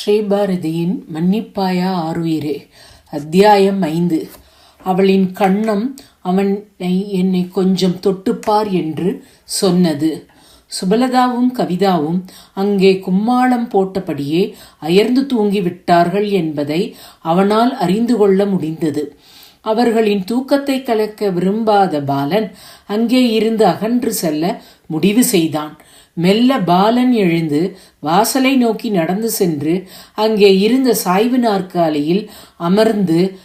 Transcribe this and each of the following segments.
ஸ்ரீபாரதியின் மன்னிப்பாயா ஆருயிரே அத்தியாயம் ஐந்து. அவளின் கண்ணம் அவனை என்னை கொஞ்சம் தொட்டுப்பார் என்று சொன்னது. சுபலதாவும் கவிதாவும் அங்கே கும்மாளம் போட்டபடியே அயர்ந்து தூங்கிவிட்டார்கள் என்பதை அவனால் அறிந்து கொள்ள முடிந்தது. அவர்களின் தூக்கத்தை கலக்க விரும்பாத பாலன் அங்கே இருந்து அகன்று செல்ல முடிவு செய்தான். மெல்ல பாலன் எழுந்து வாசலை நோக்கி நடந்து சென்று அங்கே இருந்த சாய்வு நாற்காலியில் அமர்ந்து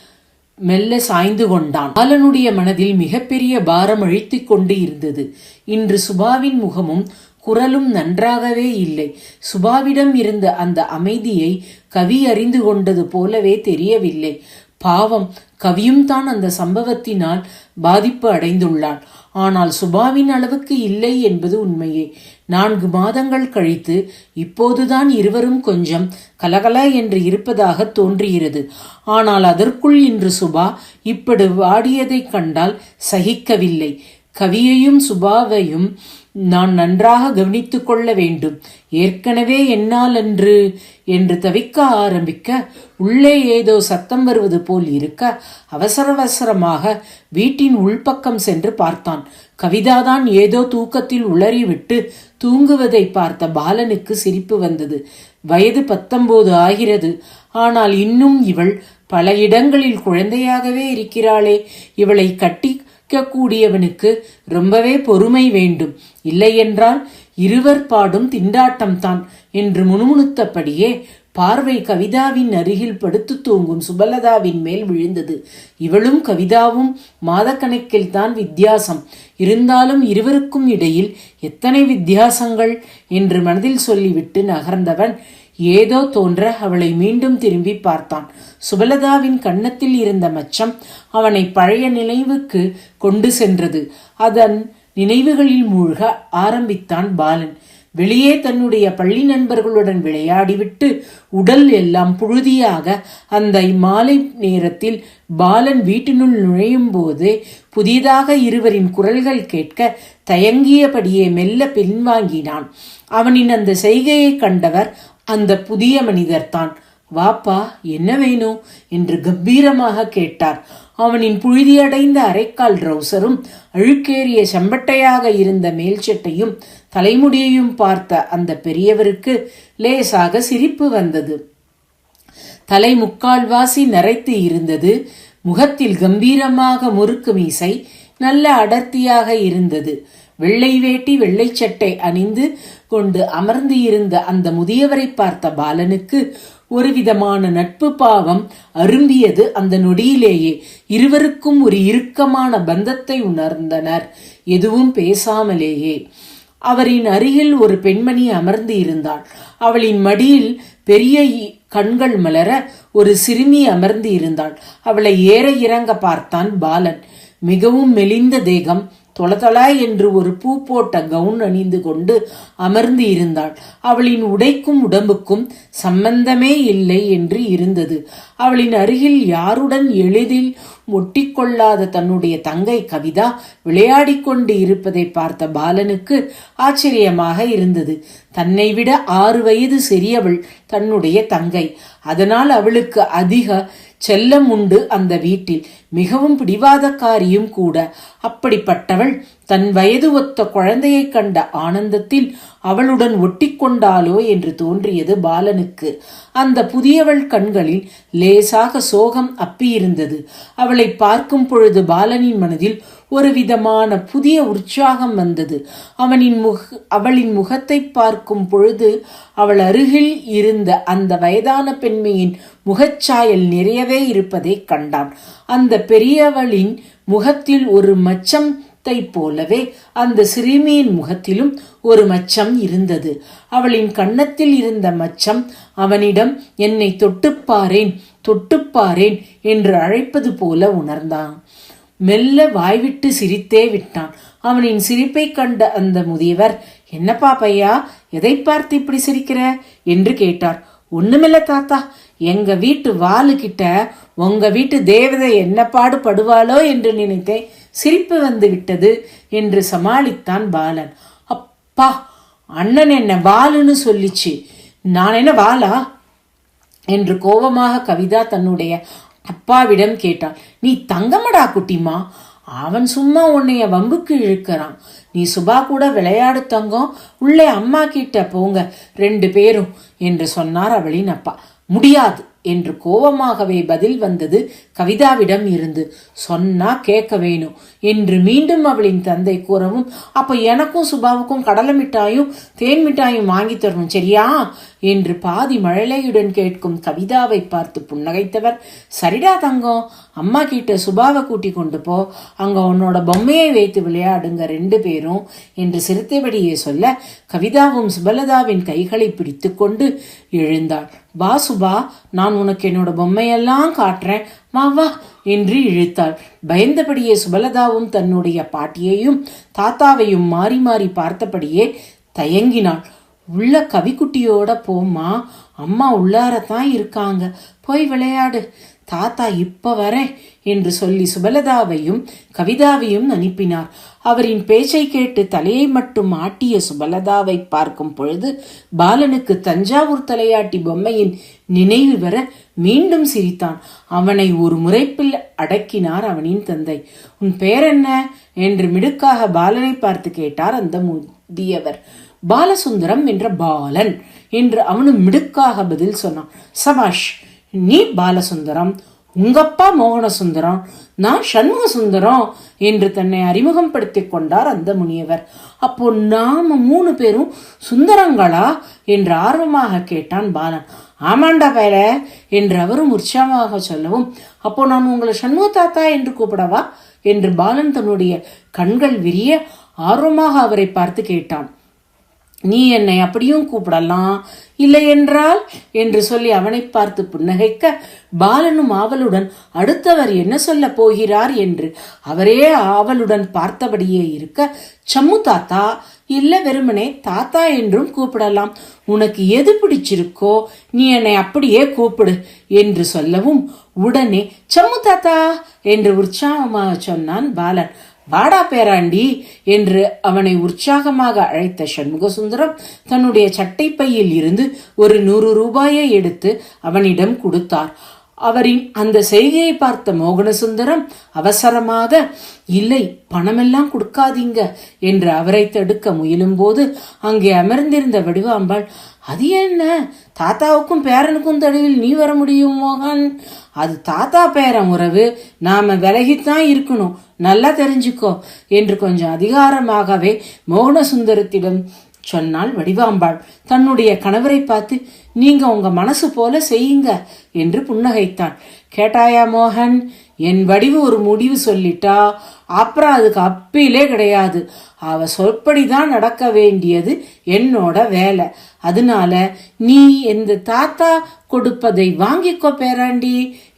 மெல்ல சாய்ந்து கொண்டான். பாலனுடைய மனதில் மிகப்பெரிய பாரம் அழித்து கொண்டு இருந்தது. இன்று சுபாவின் முகமும் குரலும் நன்றாகவே இல்லை. சுபாவிடம் இருந்த அந்த அமைதியை கவி அறிந்து கொண்டது போலவே தெரியவில்லை. பாவம் கவியும் தான் அந்த சம்பவத்தினால் பாதிப்பு அடைந்துள்ளான். ஆனால் சுபாவின் அளவுக்கு இல்லை என்பது உண்மையே. நான்கு மாதங்கள் கழித்து இப்போதுதான் இருவரும் கொஞ்சம் கலகல என்று இருப்பதாக தோன்றுகிறது. ஆனால் அதற்குள் இன்று சுபா இப்படி வாடியதைக் கண்டால் சகிக்கவில்லை. கவியையும் சுபாவையும் நான் நன்றாக கவனித்துக் கொள்ள வேண்டும். ஏற்கனவே என்னால் அன்று என்று தவிக்க ஆரம்பிக்க உள்ளே ஏதோ சத்தம் வருவது போல் இருக்க அவசர அவசரமாக வீட்டின் உள்பக்கம் சென்று பார்த்தான். கவிதாதான் ஏதோ தூக்கத்தில் உளறிவிட்டு தூங்குவதை பார்த்த பாலனுக்கு சிரிப்பு வந்தது. வயது பத்தொன்பது ஆகிறது. ஆனால் இன்னும் இவள் பல இடங்களில் குழந்தையாகவே இருக்கிறாளே. இவளை கட்டி கூடியவனுக்கு ரொம்பவே பொறுமை வேண்டும். இல்லையென்றால் இருவர் பாடும் திண்டாட்டம்தான் என்று முணுமுணுத்தபடியே பார்வை கவிதாவின் அருகில் படுத்து தூங்கும் சுபலதாவின் மேல் விழுந்தது. இவளும் கவிதாவும் மாதக்கணக்கில் தான் வித்தியாசம். இருந்தாலும் இருவருக்கும் இடையில் எத்தனை வித்தியாசங்கள் என்று மனதில் சொல்லிவிட்டு நகர்ந்தவன் ஏதோ தோன்ற அவளை மீண்டும் திரும்பி பார்த்தான். சுபலதாவின் கன்னத்தில் இருந்த மச்சம் அவனை பழைய நினைவுக்கு கொண்டு சென்றது. அதன் நினைவுகளில் மூழ்க ஆரம்பித்தான் பாலன். வெளியே தன்னுடைய பள்ளி நண்பர்களுடன் விளையாடிவிட்டு உடல் எல்லாம் புழுதியாக அந்த மாலை நேரத்தில் பாலன் வீட்டினுள் நுழையும் போது புதிதாக இருவரின் குரல்கள் கேட்க தயங்கியபடியே மெல்ல பின்வாங்கினான். அவனின் அந்த செய்கையை கண்டவர் அந்த புதிய மனிதர்தான் வாப்பா என்ன வேணும்? என்று கம்பீரமாக கேட்டார். அவனின் புழுதியடைந்த அரைக்கால் ட்ரௌசரும் அழுக்கேறிய செம்பட்டையாக இருந்த மேல் சட்டையும் தலைமுடியையும் பார்த்த அந்த பெரியவருக்கு லேசாக சிரிப்பு வந்தது. தலை முக்கால்வாசி நரைத்து இருந்தது. முகத்தில் கம்பீரமாக முறுக்கு மீசை நல்ல அடர்த்தியாக இருந்தது. வெள்ளை வேட்டி வெள்ளை சட்டை அணிந்து கொண்டு அமர்ந்து இருந்த அந்த முதியவரை பார்த்த பாலனுக்கு ஒரு விதமான நட்பு பாவம் அரும்பியது அந்த நொடியிலேயே. இருவருக்கும் ஒரு இறுக்கமான பந்தத்தை உணர்ந்தனர். எதுவும் பேசாமலேயே. அவரின் அருகில் ஒரு பெண்மணி அமர்ந்து இருந்தாள் அவளின் மடியில் பெரிய கண்கள் மலர ஒரு சிறுமி அமர்ந்து இருந்தாள் அவளை ஏற இறங்க பார்த்தான் பாலன். மிகவும் மெலிந்த தேகம் தொளதொளாய் என்று ஒரு பூ போட்ட கவுன் அணிந்து கொண்டு அமர்ந்து இருந்தாள். அவளின் உடைக்கும் உடம்புக்கும் சம்பந்தமே இல்லை என்று இருந்தது. அவளின் அருகில் யாருடன் எளிதில் ஒட்டிக்கொள்ளாத தன்னுடைய தங்கை கவிதா விளையாடிக்கொண்டு இருப்பதை பார்த்த பாலனுக்கு ஆச்சரியமாக இருந்தது. தன்னை விட ஆறு வயது சிறியவள் தன்னுடைய தங்கை. அதனால் அவளுக்கு அதிக செல்லம் உண்டு அந்த வீட்டில். மிகவும் பிடிவாதக்காரியும் கூட. அப்படிப்பட்டவள் தன் வயது ஒத்த குழந்தையைக் கண்ட ஆனந்தத்தில் அவளுடன் ஒட்டிக்கொண்டாளோ என்று தோன்றியது பாலனுக்கு. அந்த புதியவள் கண்களில் லேசாக சோகம் அப்பியிருந்தது. அவளை பார்க்கும் பொழுது பாலனின் மனதில் ஒரு விதமான புதிய உற்சாகம் வந்தது. அவனின் முக அவளின் முகத்தை பார்க்கும் பொழுது அவள் அருகில் இருந்த அந்த வயதான பெண்மையின் முகச்சாயல் நிறையவே இருப்பதை கண்டான். அந்த பெரியவளின் முகத்தில் ஒரு மச்சம் போலவே அந்த சிறுமியின் முகத்திலும் ஒரு மச்சம் இருந்தது. அவளின் கன்னத்தில் இருந்த மச்சம் அவனிடம் என்னை தொட்டுப்பாரேன் தொட்டுப்பாரேன் என்று அழைப்பது போல உணர்ந்தான். மெல்ல வாய்விட்டு சிரித்தே விட்டான். அவனின் சிரிப்பை கண்ட அந்த முதியவர் என்னப்பா பையா எதை பார்த்து இப்படி சிரிக்கிற? என்று கேட்டார். ஒண்ணுமில்ல தாத்தா எங்க வீட்டு வாலு கிட்ட உங்க வீட்டு தேவதை என்ன பாடுபடுவாளோ என்று நினைத்தேன். சிரிப்பு வந்து விட்டது என்று சமாளித்தான் பாலன். அப்பா அண்ணன் என்ன வாலுன்னு சொல்லிச்சு. நான் என்ன வாலா? என்று கோபமாக கவிதா தன்னுடைய அப்பாவிடம் கேட்டாள். நீ தங்கமடா குட்டிமா? அவன் சும்மா உன்னைய வம்புக்கு இழுக்கிறான். நீ சுபா கூட விளையாடு தங்கம். உள்ளே அம்மா கிட்ட போங்க. ரெண்டு பேரும் என்று சொன்னார் அவளின் அப்பா. முடியாது. என்று கோபமாகவே பதில் வந்தது கவிதாவிடம் இருந்து. சொன்னா கேட்க வேணும் என்று மீண்டும் அவளின் தந்தை கூறவும் அப்ப எனக்கும் சுபாவுக்கும் கடலை மிட்டாயும் தேன் மிட்டாயும் வாங்கி தரணும் சரியா? என்று பாதி மழலையுடன் கேட்கும் கவிதாவை பார்த்து புன்னகைத்தவர் சரிடா தங்கம் அம்மா கிட்ட சுபாவை கூட்டி கொண்டு போ அங்க உன்னோட பொம்மையை வைத்து விளையாடுங்க ரெண்டு பேரும் என்று சிறுத்தைபடியே சொல்ல கவிதாவும் சுபலதாவின் கைகளை பிடித்து கொண்டு எழுந்தாள். வா சுபா நான் உனக்கு என்னோட பொம்மையெல்லாம் காட்டுறேன். வா வா என்று இழுத்தாள். பயந்தபடியே சுபலதாவும் தன்னுடைய பாட்டியையும் தாத்தாவையும் மாறி மாறி பார்த்தபடியே தயங்கினாள். உள்ள கவிக்குட்டியோட போம்மா அம்மா உள்ளாரத்தான் இருக்காங்க. போய் விளையாடு. தாத்தா இப்ப வரேன் என்று சொல்லி சுபலதாவையும் கவிதாவையும் அனுப்பினார் அவரின் பேச்சை கேட்டு தலையை மட்டும் ஆட்டிய சுபலதாவை பார்க்கும் பொழுது பாலனுக்கு தஞ்சாவூர் தலையாட்டி பொம்மையின் நினைவு வர மீண்டும் சிரித்தான். அவனை ஒரு முறைப்பில் அடக்கினார் அவனின் தந்தை. உன் பேர் என்ன? என்று மிடுக்காக பாலனை பார்த்து கேட்டார் அந்த முதியவர். பாலசுந்தரம் என்ற பாலன் என்று அவனும் மிடுக்காக பதில் சொன்னான். சபாஷ் நீ பாலசுந்தரம் உங்கப்பா மோகன சுந்தரம் நான் சண்முக சுந்தரம் என்று தன்னை அறிமுகப்படுத்திக் கொண்டார் அந்த முனியவர். அப்போ நாம மூணு பேரும் சுந்தரங்களா என்று ஆர்வமாக கேட்டான் பாலன். ஆமாண்டா பேர என்று அவரும் உற்சாகமாக சொல்லவும் அப்போ நான் உங்களை சண்முக தாத்தா என்று கூப்பிடவா? என்று பாலன் தன்னுடைய கண்கள் விரிய ஆர்வமாக அவரை பார்த்து கேட்டான். நீ என்னை அப்படியும் கூப்பிடலாம். இல்லை என்றால் என்று சொல்லி அவனை பார்த்து புன்னகைக்க பாலனும் ஆவலுடன் அடுத்தவர் என்ன சொல்ல போகிறார் என்று அவரே ஆவலுடன் பார்த்தபடியே இருக்க சம்மு தாத்தா இல்ல வெறுமனே தாத்தா என்றும் கூப்பிடலாம். உனக்கு எது பிடிச்சிருக்கோ நீ என்னை அப்படியே கூப்பிடு என்று சொல்லவும் உடனே சம்மு தாத்தா என்று உற்சாகமாக சொன்னான் பாலன். வாடா பேராண்டி என்று அவனை உற்சாகமாக அழைத்த சண்முகசுந்தரம் தன்னுடைய சட்டைப்பையில் இருந்து ஒரு நூறு ரூபாயை எடுத்து அவனிடம் கொடுத்தார். அவரின் அந்த செய்கையை பார்த்த மோகனசுந்தரம் அவசரமாக இல்லை பணமெல்லாம் கொடுக்காதீங்க என்று அவரை தடுக்க முயலும்போது அங்கே அமர்ந்திருந்த வடிவாம்பாள் அது என்ன? தாத்தாவுக்கும் பேரனுக்கும் தடுவில் நீ வர முடியும் மோகன்? அது தாத்தா பேரன் உறவு நாம விலகித்தான் இருக்கணும். நல்லா தெரிஞ்சுக்கோ என்று கொஞ்சம் அதிகாரமாகவே மௌனசுந்தரத்திடம் சொன்னாள் வடிவாம்பாள். தன்னுடைய கணவரை பார்த்து நீங்க உங்க மனசு போல செய்யுங்க என்று புன்னகைத்தான் கேட்டாயா மோகன்? என் வடிவு ஒரு முடிவு சொல்லிட்டா அப்புறம் அதுக்கு அப்பிலே கிடையாது. அவ சொற்படிதான் நடக்க வேண்டியது என்னோட வேலை. அதனால நீ எந்த தாத்தா கொடுப்பதை வாங்கிக்கோ பேராண்டி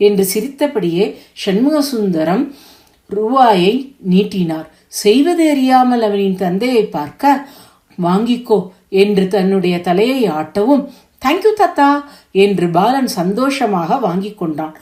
என்று சிரித்தபடியே சண்முக சுந்தரம் ரூபாயை நீட்டினார். செய்வது அறியாமல் அவனின் தந்தையை பார்க்க வாங்கிக்கோ என்று தன்னுடைய தலையை ஆட்டவும் தேங்க்யூ தாத்தா என்று பாலன் சந்தோஷமாக வாங்கி கொண்டான்.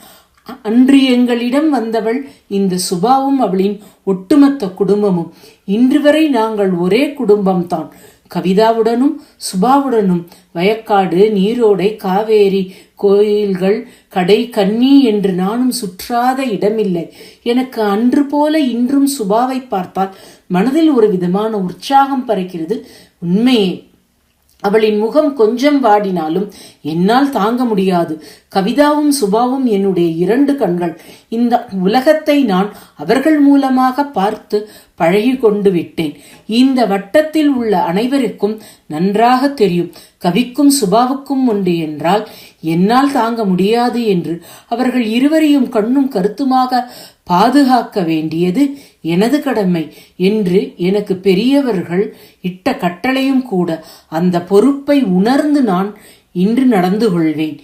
அன்று எங்களிடம் வந்தவள் இந்த சுபாவும் அவளின் ஒட்டுமொத்த குடும்பமும். இன்று வரை நாங்கள் ஒரே குடும்பம்தான். கவிதாவுடனும் சுபாவுடனும் வயக்காடு நீரோடை காவேரி கோயில்கள் கடை கன்னி என்று நானும் சுற்றாத இடமில்லை. எனக்கு அன்று போல இன்றும் சுபாவை பார்த்தால் மனதில் ஒரு விதமான உற்சாகம் பறக்கிறது. உண்மையே. அவளின் முகம் கொஞ்சம் வாடினாலும் என்னால் தாங்க முடியாது. கவிதாவும் சுபாவும் என்னுடைய இரண்டு கண்கள். இந்த உலகத்தை நான் அவர்கள் மூலமாக பார்த்து பழகி கொண்டு விட்டேன். இந்த வட்டத்தில் உள்ள அனைவருக்கும் நன்றாக தெரியும். கவிக்கும் சுபாவுக்கும் உண்டு என்றால் என்னால் தாங்க முடியாது என்று அவர்கள் இருவரையும் கண்ணும் கருத்துமாக பாதுகாக்க வேண்டியது எனது கடமை என்று எனக்கு பெரியவர்கள் இட்ட கட்டளையும் கூட அந்த பொறுப்பை உணர்ந்து நான் இன்று நடந்து கொள்வேன்.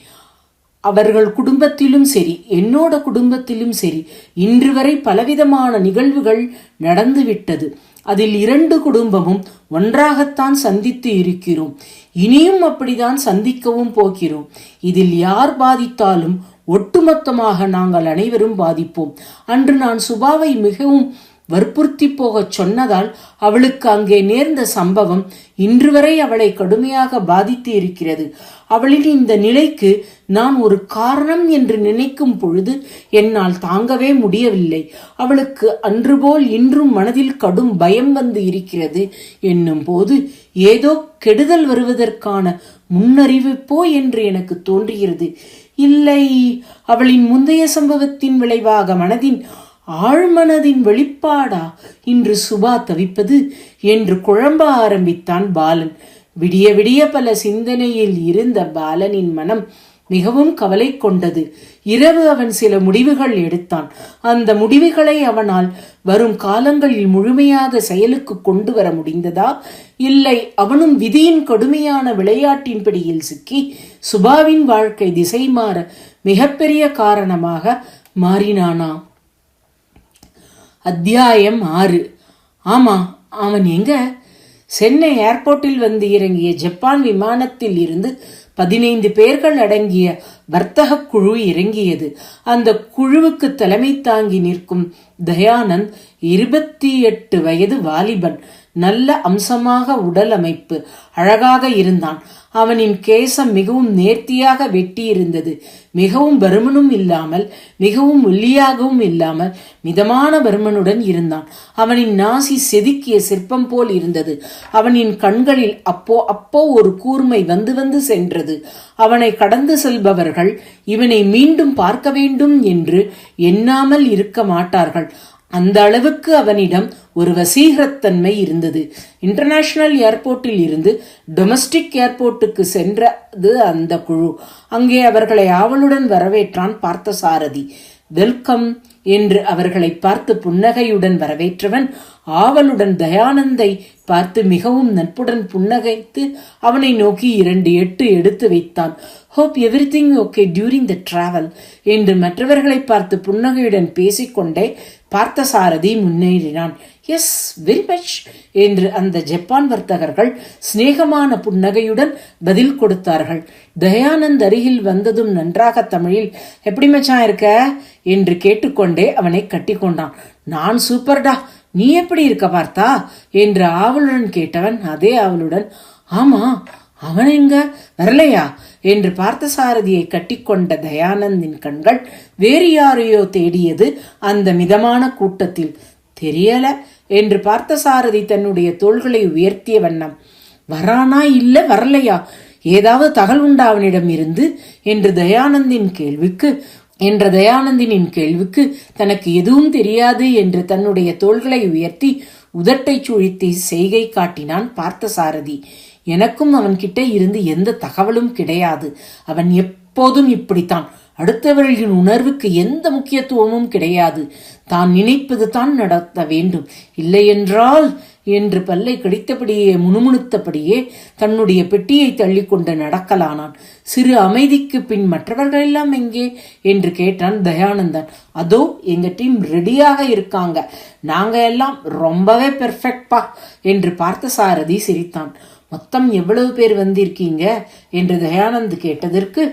அவர்கள் குடும்பத்திலும் சரி என்னோட குடும்பத்திலும் சரி இன்று வரை பலவிதமான நிகழ்வுகள் நடந்துவிட்டது அதில் இரண்டு குடும்பமும் ஒன்றாகத்தான் சந்தித்து இருக்கிறோம். இனியும் அப்படிதான் சந்திக்கவும் போகிறோம். இதில் யார் பாதித்தாலும் ஒட்டுமொத்தமாக நாங்கள் அனைவரும் பாதிப்போம். அன்று நான் சுபாவை மிகவும் வற்புறுத்தி போகச் சொன்னதால் அவளுக்கு அங்கே நேர்ந்த சம்பவம் இன்று வரை அவளை கடுமையாக பாதித்து இருக்கிறது. அவளின் இந்த நிலைக்கு நான் ஒரு காரணம் என்று நினைக்கும் பொழுது என்னால் தாங்கவே முடியவில்லை. அவளுக்கு அன்று போல் இன்றும் மனதில் கடும் பயம் வந்து இருக்கிறது. என்னும் போது ஏதோ கெடுதல் வருவதற்கான முன்னறிவிப்போ என்று எனக்கு தோன்றுகிறது. இல்லை அவளின் முந்தைய சம்பவத்தின் விளைவாக மனதின் ஆழ்மனதின் வெளிப்பாடா? இன்று சுபா தவிப்பது. என்று குழம்ப ஆரம்பித்தான் பாலன். விடிய விடிய பல சிந்தனையில் இருந்த பாலனின் மனம் மிகவும் கவலை கொண்டது. இரவு அவன் சில முடிவுகள் எடுத்தான். அந்த முடிவுகளை அவனால் வரும் காலங்களில் முழுமையாக செயலுக்கு கொண்டு வர முடிந்ததா? இல்லை அவனும் விதியின் கடுமையான விளையாட்டின் பிடியில் சிக்கி சுபாவின் வாழ்க்கை திசை மாற மிகப்பெரிய காரணமாக மாறினானா? அத்தியாயம் ஆறு. ஆமா அவன் எங்க? சென்னை ஏர்போர்ட்டில் வந்து இறங்கிய ஜப்பான் விமானத்தில் இருந்து பதினைந்து பேர்கள் அடங்கிய வர்த்தக குழு இறங்கியது. அந்த குழுவுக்கு தலைமை தாங்கி நிற்கும் தயானந்த் இருபத்தி எட்டு வயது வாலிபன். நல்ல அம்சமாக உடல் அமைப்பு அழகாக இருந்தான். அவனின் கேசம் மிகவும் நேர்த்தியாக வெட்டியிருந்தது. மிகவும் பருமனும் இல்லாமல் மிகவும் ஒல்லியாகவும் இல்லாமல் மிதமான பருமனுடன் இருந்தான். அவனின் நாசி செதுக்கிய சிற்பம் போல் இருந்தது. அவனின் கண்களில் அப்போ அப்போ ஒரு கூர்மை வந்து வந்து சென்றது. அவனை கடந்து செல்பவர்கள் இவனை மீண்டும் பார்க்க வேண்டும் என்று எண்ணாமல் இருக்க மாட்டார்கள். அந்த அளவுக்கு அவனிடம் ஒரு வசீகரத்தன்மை இருந்தது. இன்டர்நேஷனல் ஏர்போர்ட்டில் இருந்து டொமஸ்டிக் ஏர்போர்ட்டுக்கு சென்றது அந்த குழு. அங்கே அவர்களை ஆவலுடன் வரவேற்றான் பார்த்தசாரதி. வெல்கம் என்று அவர்களை பார்த்து புன்னகையுடன் வரவேற்றவன் ஆவலுடன் தயானந்தை பார்த்து மிகவும் நட்புடன் புன்னகைத்து அவனை நோக்கி இரண்டு எட்டு எடுத்து வைத்தான். Hope everything okay during the travel என்று மற்றவர்களை பார்த்து புன்னகையுடன் பேசிக்கொண்டே பார்த்தசாரதி முன்னேறினான். எஸ் வெரி மச் என்று அந்த ஜப்பான் வர்த்தகர்கள் சிநேகமான புன்னகையுடன் பதில் கொடுத்தார்கள். தயானந்த் அருகில் வந்ததும் நன்றாக தமிழில். எப்படி மச்சான் இருக்க? என்று கேட்டுக்கொண்டே அவனை கட்டிக்கொண்டான் நான் சூப்பர்டா. நீ எப்படி இருக்க பார்த்தா? என்று ஆவலுடன் கேட்டவன் அதே ஆவலுடன் ஆமா அவன் எங்க வரலையா? என்று பார்த்த சாரதியை கட்டிக்கொண்ட தயானந்தின் கண்கள் வேறு யாரையோ தேடியது அந்த மிதமான கூட்டத்தில். தெரியல என்று பார்த்த சாரதி தன்னுடைய தோள்களை உயர்த்திய வண்ணம். வரானா இல்ல வரலையா? ஏதாவது தகவல் உண்டா அவனிடம் இருந்து? என்று தயானந்தின் கேள்விக்கு என்ற தயானந்தினின் கேள்விக்கு தனக்கு எதுவும் தெரியாது என்று தன்னுடைய தோள்களை உயர்த்தி உதட்டை சுழித்தி செய்கை காட்டினான் பார்த்தசாரதி. எனக்கும் அவன்கிட்ட இருந்து எந்த தகவலும் கிடையாது. அவன் எப்போதும் இப்படித்தான். அடுத்தவர்களின் உணர்வுக்கு எந்த முக்கியத்துவமும் கிடையாது. தான் நினைப்பது தான் நடத்த வேண்டும். இல்லையென்றால் என்று பல்லை கடித்தபடியே முணுமுணுத்தபடியே தன்னுடைய பெட்டியை தள்ளிக்கொண்டு நடக்கலானான். சிறு அமைதிக்கு பின் மற்றவர்கள் எல்லாம் எங்கே? என்று கேட்டான் தயானந்தன். அதோ எங்க டீம் ரெடியாக இருக்காங்க. நாங்க எல்லாம் ரொம்பவே பெர்ஃபெக்ட்பா என்று பார்த்த சாரதி சிரித்தான். மொத்தம் எவ்வளவு பேர் வந்திருக்கீங்க? என்று தயானந்த் கேட்டதற்கு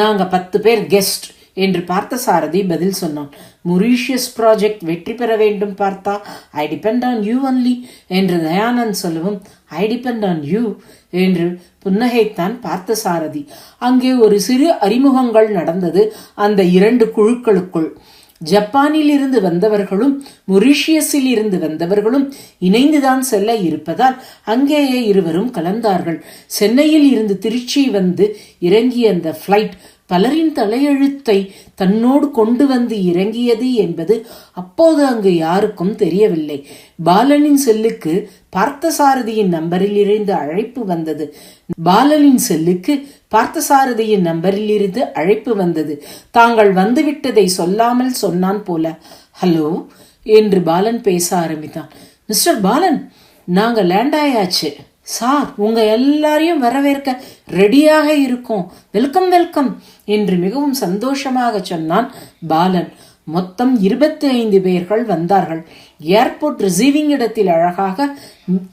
நாங்க பத்து பேர் கெஸ்ட் என்று பார்த்த சாரதி பதில் சொன்னான். மொரீஷியஸ் ப்ராஜெக்ட் வெற்றி பெற வேண்டும் பார்த்தா I depend on you only என்று தயானந்த் சொல்லவும் ஐ டிபெண்ட் ஆன் யூ என்று புன்னகைத்தான் பார்த்த சாரதி அங்கே ஒரு சிறு அறிமுகங்கள் நடந்தது அந்த இரண்டு குழுக்களுக்குள். ஜப்பானிலிருந்து வந்தவர்களும் மொரீஷியஸில் இருந்து வந்தவர்களும் இணைந்துதான் செல்ல இருப்பதால் அங்கேயே இருவரும் கலந்தார்கள். சென்னையில் இருந்து திருச்சி வந்து இறங்கிய அந்த ஃப்ளைட் பலரின் தலையெழுத்தை தன்னோடு கொண்டு வந்து இறங்கியது என்பது அப்போது அங்கு யாருக்கும் தெரியவில்லை. பாலனின் செல்லுக்கு பார்த்தசாரதியின் நம்பரில் இருந்து அழைப்பு வந்தது. பாலனின் செல்லுக்கு பார்த்தசாரதியின் நம்பரில் இருந்து அழைப்பு வந்தது. தாங்கள் வந்துவிட்டதை சொல்லாமல் சொன்னான் போல. ஹலோ என்று பாலன் பேச ஆரம்பித்தான். மிஸ்டர் பாலன் நாங்க லேண்ட் ஆயாச்சு. சார் உங்க எல்லாரையும் வரவேற்க ரெடியாக இருக்கோம். வெல்கம் வெல்கம் என்று மிகவும் சந்தோஷமாக சொன்னான் பாலன். மொத்தம் இருபத்தி ஐந்து பேர்கள் வந்தார்கள். ஏர்போர்ட் ரிசீவிங் இடத்தில் அழகாக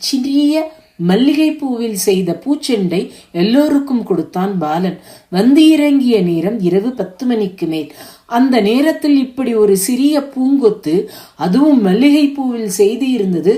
சிறிய மல்லிகை பூவில் செய்த பூச்செண்டை எல்லோருக்கும் கொடுத்தான் பாலன். வந்து இறங்கிய நேரம் இரவு பத்து மணிக்கு மேல். அந்த நேரத்தில் இப்படி ஒரு சிறிய பூங்கொத்து அதுவும் மல்லிகை பூவில் செய்து இருந்தது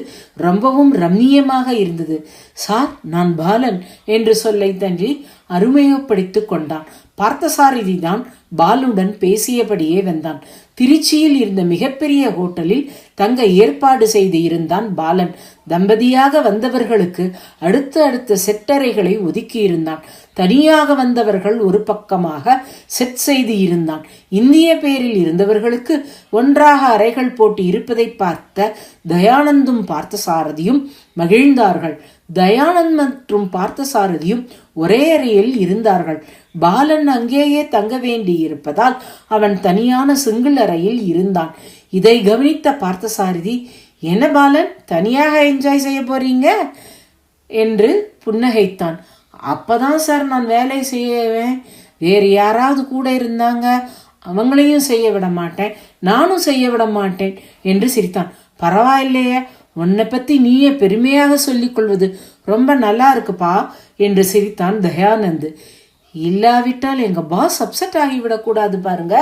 ரொம்பவும் ரம்மியமாக இருந்தது. சார் நான் பாலன் என்று சொல்லை தன்றி அருமையப்படுத்திக் கொண்டான். பார்த்தசாரதி தான் பாலுடன் பேசியபடியே வந்தான். திருச்சியில் இருந்த மிகப்பெரிய ஹோட்டலில் தங்க ஏற்பாடு செய்து இருந்தான் பாலன். தம்பதியாக வந்தவர்களுக்கு அடுத்த அடுத்த செட்டறைகளை ஒதுக்கி இருந்தான். தனியாக வந்தவர்கள் ஒரு பக்கமாக செட் செய்து இருந்தான். இந்திய பேரில் இருந்தவர்களுக்கு ஒன்றாக அறைகள் போட்டு இருப்பதை பார்த்த தயானந்தும் பார்த்த சாரதியும் மகிழ்ந்தார்கள். தயானந்த் மற்றும் பார்த்தசாரதியும் ஒரே அறையில் இருந்தார்கள். பாலன் அங்கேயே தங்க வேண்டி இருப்பதால் அவன் தனியான சிங்கிள் அறையில் இருந்தான். இதை கவனித்த பார்த்தசாரதி என்ன பாலன் தனியாக என்ஜாய் செய்ய போறீங்க? என்று புன்னகைத்தான். அப்பதான் சார் நான் வேலை செய்வேன். வேறு யாராவது கூட இருந்தாங்க. அவங்களையும் செய்ய விட மாட்டேன். நானும் செய்ய விட மாட்டேன். என்று சிரித்தான். பரவாயில்லையே. உன்னை பத்தி நீயே பெருமையாக சொல்லிக் கொள்வது ரொம்ப நல்லா இருக்குப்பா. என்று சிரித்தான் தயானந்த். இல்லாவிட்டால் எங்க பாஸ் அப்செட் ஆகிவிடக்கூடாது பாருங்க.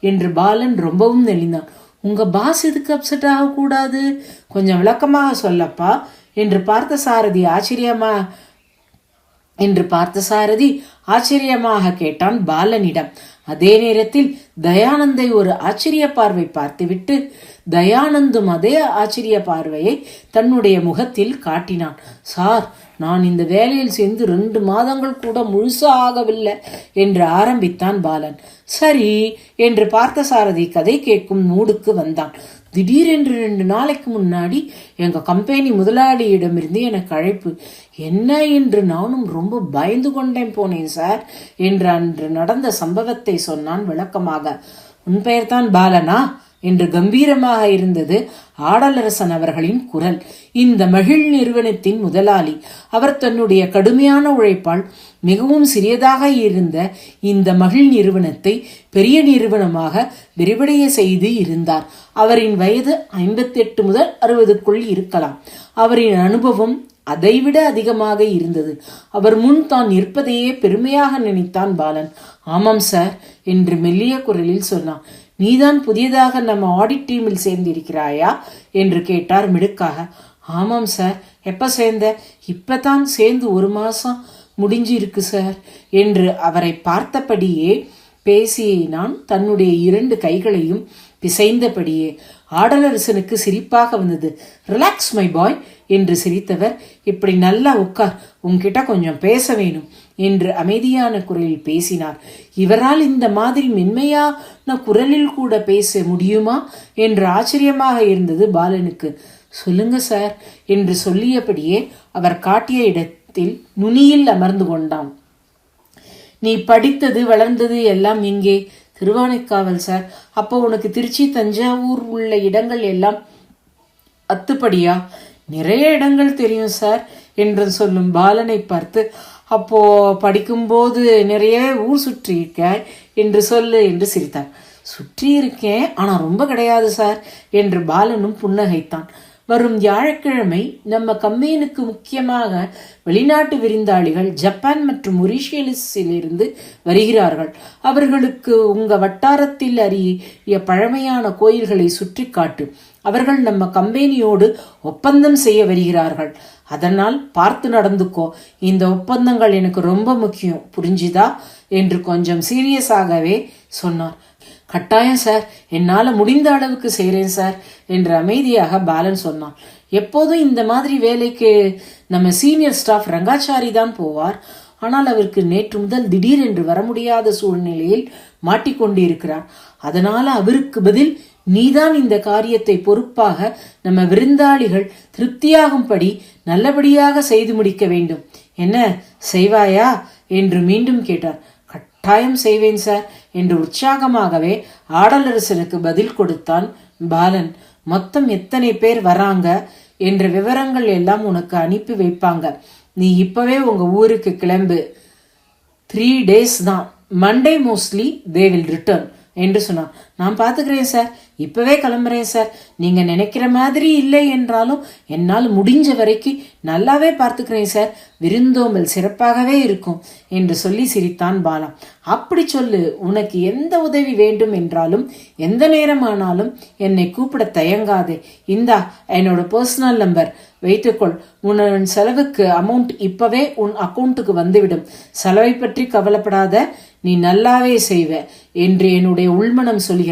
என்று பாலன் ரொம்பவும் நெளிந்தான். உங்க பாஸ் எதுக்கு அப்செட் ஆகக்கூடாது? கொஞ்சம் விளக்கமாக சொல்லப்பா என்று பார்த்த சாரதி ஆச்சரியமா என்று பார்த்த சாரதி ஆச்சரியமாக கேட்டான் பாலனிடம். அதே நேரத்தில் தயானந்தை ஒரு ஆச்சரிய பார்வை பார்த்துவிட்டு தயானந்தும் அதே ஆச்சரிய பார்வையை தன்னுடைய முகத்தில் காட்டினான். சார் நான் இந்த வேலையில் சேர்ந்து ரெண்டு மாதங்கள் கூட முழுசா ஆகவில்லை என்று ஆரம்பித்தான் பாலன். சரி என்று பார்த்த சாரதி கதை கேட்கும் மூடுக்கு வந்தான். திடீரென்று ரெண்டு நாளைக்கு முன்னாடி எங்க கம்பெனி முதலாளியிடமிருந்து எனக்கு அழைப்பு. என்ன என்று நானும் ரொம்ப பயந்து கொண்டேன் போனேன் சார் என்று அன்று நடந்த சம்பவத்தை சொன்னான் விளக்கமாக. உன் பெயர்தான் பாலனா? என்று கம்பீரமாக இருந்தது ஆடலரசன் அவர்களின் குரல். இந்த மகிழ் நிறுவனத்தின் முதலாளி அவர் தன்னுடைய கடுமையான உழைப்பால் மிகவும் சிறியதாக இருந்த இந்த மகிழ் நிறுவனத்தை பெரிய நிறுவனமாக விரிவடைய செய்து இருந்தார். அவரின் வயது ஐம்பத்தி எட்டு முதல் அறுபதுக்குள் இருக்கலாம். அவரின் அனுபவம் அதைவிட அதிகமாக இருந்தது. அவர் முன் தான் நிற்பதையே பெருமையாக நினைத்தான் பாலன். ஆமாம் சார் என்று மெல்லிய குரலில் சொன்னான். நீதான் புதியதாக நம்ம ஆடிட் டீமில் சேர்ந்திருக்கிறாயா? என்று கேட்டார் மிடுக்காக. ஆமாம் சார் எப்ப சேர்ந்த? இப்பதான் சேர்ந்து ஒரு மாசம் முடிஞ்சு இருக்கு சார் என்று அவரை பார்த்தபடியே பேசியை நான் தன்னுடைய இரண்டு கைகளையும் பிசைந்தபடியே ஆடலரசனுக்கு சிரிப்பாக வந்தது. ரிலாக்ஸ் மை பாய் என்று சிரித்தவர். இப்படி நல்லா உட்கார். உன்கிட்ட கொஞ்சம் பேச வேணும். என்று அமைதியான குரலில் பேசினார். இவரால் இந்த மாதிரி மென்மையான குரலில் கூட பேச முடியுமா? என்று ஆச்சரியமாக இருந்தது பாலனுக்கு. சொல்லுங்க சார் என்று சொல்லியபடியே அவர் காட்டிய இடத்தில் நுனியில் அமர்ந்து கொண்டான். நீ படித்தது வளர்ந்தது எல்லாம் இங்கே. திருவானைக்காவல் சார். அப்போ உனக்கு திருச்சி தஞ்சாவூர் உள்ள இடங்கள் எல்லாம் அத்துப்படியா? நிறைய இடங்கள் தெரியும் சார் என்று சொல்லும் பாலனை பார்த்து அப்போ படிக்கும்போது நிறைய ஊர் சுற்றி இருக்கேன் என்று சொல்லு என்று சிரித்தார். சுற்றி இருக்கேன் ஆனால் ரொம்ப கிடையாது சார் என்று பாலனும் புன்னகைத்தான். வரும் வியாழக்கிழமை நம்ம கம்பெனிக்கு முக்கியமாக வெளிநாட்டு விருந்தாளிகள் ஜப்பான் மற்றும் மொரிஷியலிஸிலிருந்து வருகிறார்கள். அவர்களுக்கு உங்க வட்டாரத்தில் அறிய பழமையான கோயில்களை சுற்றி காட்டு. அவர்கள் நம்ம கம்பெனியோடு ஒப்பந்தம் செய்ய வருகிறார்கள். அதனால் பார்த்து நடந்துக்கோ. இந்த ஒப்பந்தங்கள் எனக்கு ரொம்ப முக்கியம். புரிஞ்சுதா? என்று கொஞ்சம் சீரியஸாகவே சொன்னார். கட்டாயம் சார். என்னால் முடிந்த அளவுக்கு செய்கிறேன் சார் என்று அமைதியாக பாலன் சொன்னான். எப்போதும் இந்த மாதிரி வேலைக்கு நம்ம சீனியர் ஸ்டாஃப் ரங்காச்சாரி தான் போவார். ஆனால் அவருக்கு நேற்று முதல் திடீரென்று வர முடியாத சூழ்நிலையில் மாட்டிக்கொண்டு இருக்கிறார் அதனால அவருக்கு பதில் நீதான் இந்த காரியத்தை பொறுப்பாக நம்ம விருந்தாளிகள் திருப்தியாகும்படி நல்லபடியாக செய்து முடிக்க வேண்டும். என்ன செய்வாயா? என்று மீண்டும் கேட்டார். கட்டாயம் செய்வேன் சார் என்று உற்சாகமாகவே ஆடலரசனுக்கு பதில் கொடுத்தான் பாலன். மொத்தம் எத்தனை பேர் வராங்க என்ற விவரங்கள் எல்லாம் உனக்கு அனுப்பி வைப்பாங்க. நீ இப்பவே உங்க ஊருக்கு கிளம்பு. த்ரீ டேஸ் தான். Monday mostly they will return என்று சொன்னான். நான் பார்த்துக்கிறேன் சார் இப்பவே கிளம்புறேன் சார் நீங்க நினைக்கிற மாதிரி இல்லை என்றாலும் என்னால் முடிஞ்ச வரைக்கும் நல்லாவே பார்த்துக்கிறேன் சார் விருந்தோம்பல் சிறப்பாகவே இருக்கும் என்று சொல்லி சிரித்தான் பாலா அப்படி சொல்லு உனக்கு எந்த உதவி வேண்டும் என்றாலும் எந்த நேரமானாலும் என்னை கூப்பிட தயங்காதே. இந்தா என்னோட பர்சனல் நம்பர் வைத்துக்கொள் உன் செலவுக்கு அமௌண்ட் இப்பவே உன் அக்கௌண்ட்டுக்கு வந்துவிடும். செலவை பற்றி கவலைப்படாத நீ நல்லாவே செய்வ என்று என்னுடைய உள்மனம் சொல்கிறது.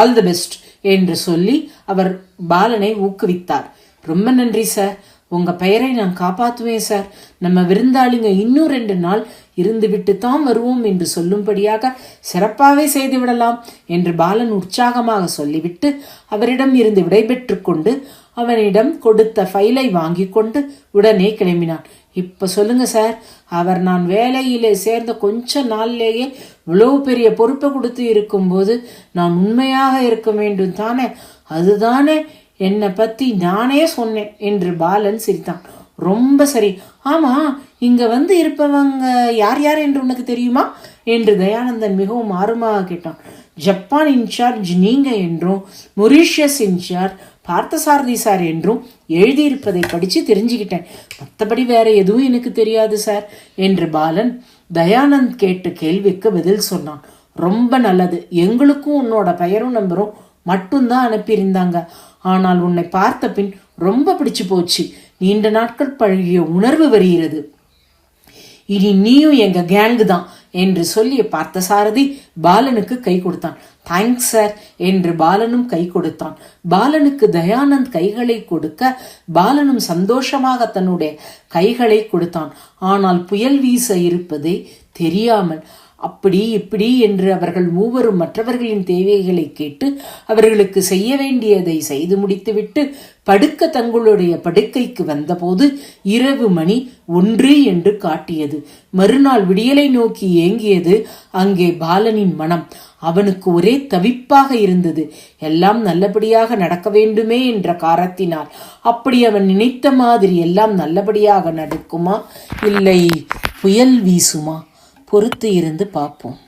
ஆல் தி பெஸ்ட் என்று சொல்லி அவர் பாலனை ஊக்குவித்தார். ரொம்ப நன்றி சார் உங்க பெயரை நான் காப்பாத்துவேன் சார் நம்ம விருந்தாளிங்க இன்னும் ரெண்டு நாள் இருந்துவிட்டு தான் வருவோம் என்று சொல்லும்படியாக சிறப்பாகவே செய்துவிடலாம் என்று பாலன் உற்சாகமாக சொல்லிவிட்டு அவரிடம் இருந்து விடைபெற்று கொண்டு அவனிடம் கொடுத்த ஃபைலை வாங்கி கொண்டு உடனே கிளம்பினான். இப்ப சொல்லுங்க சார் அவர் நான் வேலையிலே சேர்ந்த கொஞ்ச நாள்லேயே இவ்வளவு பெரிய பொறுப்பை கொடுத்து இருக்கும்போது நான் உண்மையாக இருக்க வேண்டும் தானே? அதுதானே என்னை பத்தி நானே சொன்னேன் என்று பாலன் சிரித்தான். ரொம்ப சரி. ஆமா இங்க வந்து இருப்பவங்க யார் யார் என்று உனக்கு தெரியுமா? என்று தயானந்தன் மிகவும் ஆர்வமாக கேட்டான். ஜப்பான் இன்சார்ஜ் நீங்க என்றும் மொரீஷியஸ் இன்சார்ஜ் பார்த்தசாரதி சார் என்றும் எழுதியிருப்பதை படித்து தெரிஞ்சுக்கிட்டேன். மற்றபடி வேற எதுவும் எனக்கு தெரியாது சார் என்று பாலன் தயானந்த் கேட்ட கேள்விக்கு பதில் சொன்னான். ரொம்ப நல்லது. எங்களுக்கும் உன்னோட பெயரும் நம்பரும் மட்டும்தான் அனுப்பியிருந்தாங்க. ஆனால் உன்னை பார்த்த பின் ரொம்ப பிடிச்சு போச்சு. நீண்ட நாட்கள் பழகிய உணர்வு வருகிறது. இனி நீயும் எங்கள் கேங்கு தான். என்று சொல்லிய பார்த்தசாரதி பாலனுக்கு கை கொடுத்தான். தேங்க்ஸ் சார் என்று பாலனும் கை கொடுத்தான். பாலனுக்கு தயானந்த் கைகளை கொடுக்க பாலனும் சந்தோஷமாக தன்னுடைய கைகளை கொடுத்தான். ஆனால் புயல் வீச இருப்பதை தெரியாமல் அப்படி இப்படி என்று அவர்கள் மூவரும் மற்றவர்களின் தேவைகளை கேட்டு அவர்களுக்கு செய்ய வேண்டியதை செய்து முடித்துவிட்டு படுக்க தங்களுடைய படுக்கைக்கு வந்தபோது இரவு மணி ஒன்று என்று காட்டியது. மறுநாள் விடியலை நோக்கி ஏங்கியது. அங்கே பாலனின் மனம் அவனுக்கு ஒரே தவிப்பாக இருந்தது. எல்லாம் நல்லபடியாக நடக்க வேண்டுமே என்ற காரத்தினால். அப்படி அவன் நினைத்த மாதிரி எல்லாம் நல்லபடியாக நடக்குமா? இல்லை புயல் வீசுமா? பொறுத்து இருந்து பார்ப்போம்.